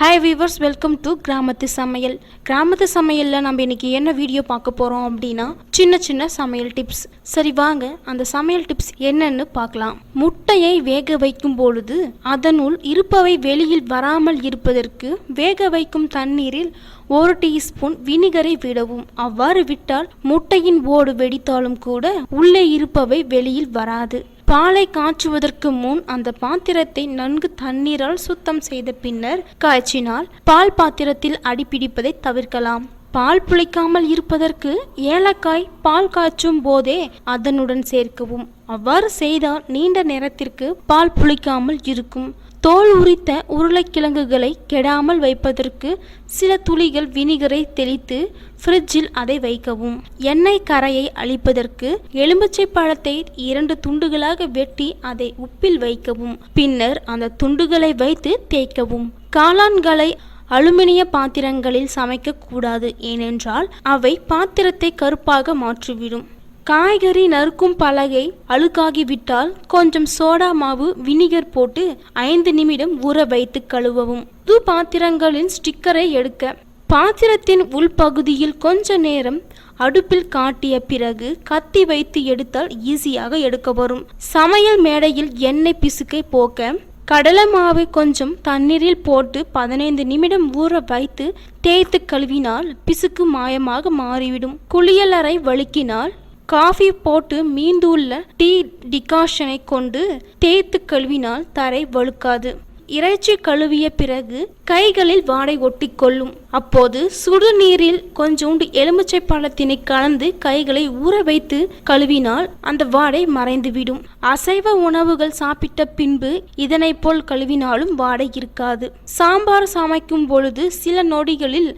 Hi viewers welcome to கிராமத்து சமையல். கிராமத்து சமையலில் நம்ம இன்னைக்கு என்ன வீடியோ பார்க்க போகிறோம் அப்படின்னா சின்ன சின்ன சமையல் டிப்ஸ் சரி வாங்க. அந்த சமையல் டிப்ஸ் என்னன்னு பார்க்கலாம். முட்டையை வேக வைக்கும் பொழுது அதனுள் இருப்பவை வெளியில் வராமல் இருப்பதற்கு வேக வைக்கும் தண்ணீரில் ஒரு டீஸ்பூன் வினிகரை விடவும். அவ்வாறு விட்டால் முட்டையின் ஓடு வெடித்தாலும் கூட உள்ளே இருப்பவை வெளியில் வராது. பாலை காய்ச்சுவதற்கு முன் அந்த பாத்திரத்தை நன்கு தண்ணீரால் சுத்தம் செய்த பின்னர் காய்ச்சினால் பால் பாத்திரத்தில் அடிப்பிடிப்பதை தவிர்க்கலாம். பால் புளிக்காமல் இருப்பதற்கு ஏலக்காய் பால் காய்ச்சும் போதே அதனுடன் சேர்க்கவும். அவ்வாறு செய்தால் நீண்ட நேரத்திற்கு பால் புளிக்காமல் இருக்கும். தோல் உரித்த உருளைக்கிழங்குகளை கெடாமல் வைப்பதற்கு சில துளிகள் வினிகரை தெளித்து ஃப்ரிட்ஜில் அதை வைக்கவும். எண்ணெய் கரையை அழிப்பதற்கு எலுமிச்சை பழத்தை இரண்டு துண்டுகளாக வெட்டி அதை உப்பில் வைக்கவும். பின்னர் அந்த துண்டுகளை வைத்து தேய்க்கவும். காளான்களை அலுமினிய பாத்திரங்களில் சமைக்கக்கூடாது ஏனென்றால் அவை பாத்திரத்தை கருப்பாக மாற்றிவிடும். காய்கறி நறுக்கும் பலகை அழுக்காகிவிட்டால் கொஞ்சம் சோடா மாவு வினிகர் போட்டு ஐந்து நிமிடம் ஊற வைத்து கழுவவும். புது பாத்திரங்களின் ஸ்டிக்கரை எடுக்க. பாத்திரத்தின் உள்பகுதியில் கொஞ்ச நேரம் அடுப்பில் காட்டிய பிறகு கத்தி வைத்து எடுத்தால் ஈஸியாக எடுக்க வரும். சமையல் மேடையில் எண்ணெய் பிசுக்கை போக்க கடலை மாவை கொஞ்சம் தண்ணீரில் போட்டு பதினைந்து நிமிடம் ஊற வைத்து தேய்த்து கழுவினால் பிசுக்கு மாயமாக மாறிவிடும். குளியலறை வழுக்கினால் காஃபி போட்டு மீந்துள்ள டீ டிகாஷனை கொண்டு தேய்த்து கழுவினால் தரை வழுக்காது. இறைச்சி கழுவிய பிறகு கைகளில் வாடை ஒட்டிக்கொள்ளும். அப்போது சுடுநீரில் கொஞ்சோண்டு எலுமிச்சை பழத்தினை கலந்து கைகளை ஊற வைத்து கழுவினால் அந்த வாடை மறைந்துவிடும். அசைவ உணவுகள் சாப்பிட்ட பின்பு இதனை போல் கழுவினாலும் வாடை இருக்காது. சாம்பார் சமைக்கும் பொழுது சில நொடிகளில்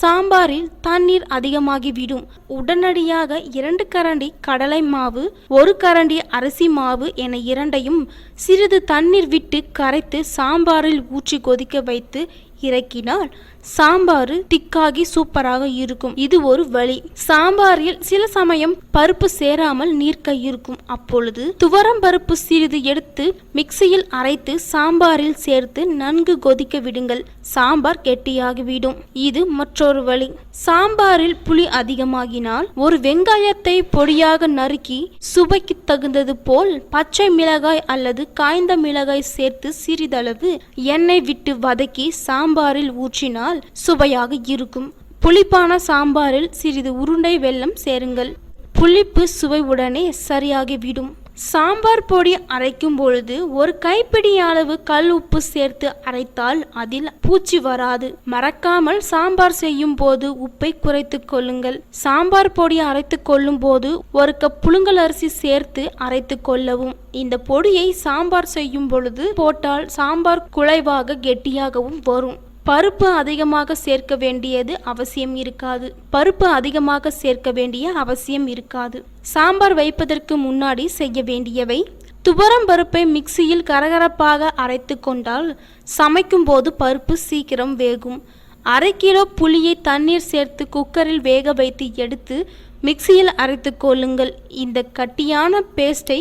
சாம்பாரில் தண்ணீர் அதிகமாகிவிடும். உடனடியாக இரண்டு கரண்டி கடலை மாவு ஒரு கரண்டி அரிசி மாவு என இரண்டையும் சிறிது தண்ணீர் விட்டு கரைத்து சாம்பாரில் ஊற்றி கொதிக்க வைத்து இறக்கினால் சாம்பார் திக்காகி சூப்பராக இருக்கும். இது ஒரு வழி. சாம்பாரில் சில சமயம் பருப்பு சேராமல் நீர்க்க இருக்கும். அப்பொழுது துவரம் பருப்பு சிறிது எடுத்து மிக்சியில் அரைத்து சாம்பாரில் சேர்த்து நன்கு கொதிக்க விடுங்கள். சாம்பார் கெட்டியாகிவிடும் இது மற்றொரு வழி. சாம்பாரில் புளி அதிகமாகினால் ஒரு வெங்காயத்தை பொடியாக நறுக்கி சுவைக்கு தகுந்தது போல் பச்சை மிளகாய் அல்லது காய்ந்த மிளகாய் சேர்த்து சிறிதளவு எண்ணெய் விட்டு வதக்கி சாம்பாரில் ஊற்றினால் சுவையாக இருக்கும். புளிப்பான சாம்பாரில் சிறிது உருண்டை வெல்லம் சேருங்கள். புளிப்பு சுவை உடனே சரியாகிவிடும். சாம்பார் பொடி அரைக்கும் பொழுது ஒரு கைப்பிடி அளவு கல் உப்பு சேர்த்து அரைத்தால் அதில் பூச்சி வராது. மறக்காமல் சாம்பார் செய்யும் போது உப்பை குறைத்து கொள்ளுங்கள். சாம்பார் பொடி அரைத்து கொள்ளும் போது ஒரு கப் புழுங்கல் அரிசி சேர்த்து அரைத்து கொள்ளவும். இந்த பொடியை சாம்பார் செய்யும் பொழுது போட்டால் சாம்பார் குழைவாக கெட்டியாகவும் வரும். பருப்பு அதிகமாக சேர்க்க வேண்டியது அவசியம் இருக்காது. பருப்பு அதிகமாக சேர்க்க வேண்டிய அவசியம் இருக்காது. சாம்பார் வைப்பதற்கு முன்னாடி செய்ய வேண்டியவை துவரம் பருப்பை மிக்சியில் கரகரப்பாக அரைத்து கொண்டால் சமைக்கும் போது பருப்பு சீக்கிரம் வேகும். அரை கிலோ புளியை தண்ணீர் சேர்த்து குக்கரில் வேக வைத்து எடுத்து மிக்சியில் அரைத்து கொள்ளுங்கள். இந்த கட்டியான பேஸ்டை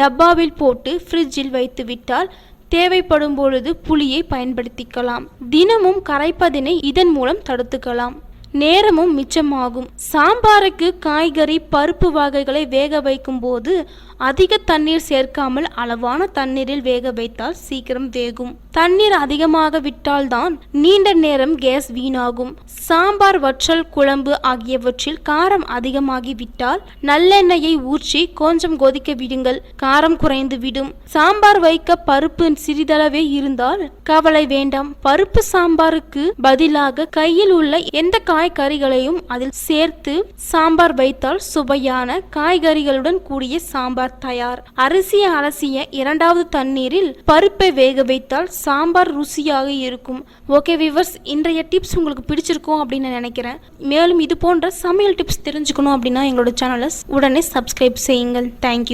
டப்பாவில் போட்டு ஃப்ரிட்ஜில் வைத்து விட்டால் தேவைப்படும் பொழுது புளியை பயன்படுத்திக்கலாம். தினமும் கரைப்பதினை இதன் மூலம் தடுத்துக்கலாம். நேரமும் மிச்சமாகும். சாம்பாருக்கு காய்கறி பருப்பு வகைகளை வேக வைக்கும் போது அதிக தண்ணீர் சேர்க்காமல் அளவான தண்ணீரில் வேக வைத்தால் சீக்கிரம் வேகும். தண்ணீர் அதிகமாக விட்டால்தான் நீண்ட நேரம் கேஸ் வீணாகும். சாம்பார் வற்றல் குழம்பு ஆகியவற்றில் காரம் அதிகமாகி விட்டால் நல்லெண்ணெயை ஊற்றி கொஞ்சம் கொதிக்க விடுங்கள். காரம் குறைந்து விடும். சாம்பார் வைக்க பருப்பு சிறிதளவே இருந்தால் கவலை வேண்டாம். பருப்பு சாம்பாருக்கு பதிலாக கையில் உள்ள எந்த காய்கறிகளையும் அதில் சேர்த்து சாம்பார் வைத்தால் சுவையான காய்கறிகளுடன் கூடிய சாம்பார் சாம்பார் தயார். அரிசியை அலசிய இரண்டாவது தண்ணீரில் பருப்பை வேக வைத்தால் சாம்பார் ருசியாக இருக்கும். ஓகே விவர்ஸ் இன்றைய டிப்ஸ் உங்களுக்கு பிடிச்சிருக்கும் அப்படின்னு நான் நினைக்கிறேன். மேலும் இது போன்ற சமையல் டிப்ஸ் தெரிஞ்சுக்கணும் அப்படின்னா எங்களோட சேனலை உடனே சப்ஸ்கிரைப் செய்யுங்கள். தேங்க்யூ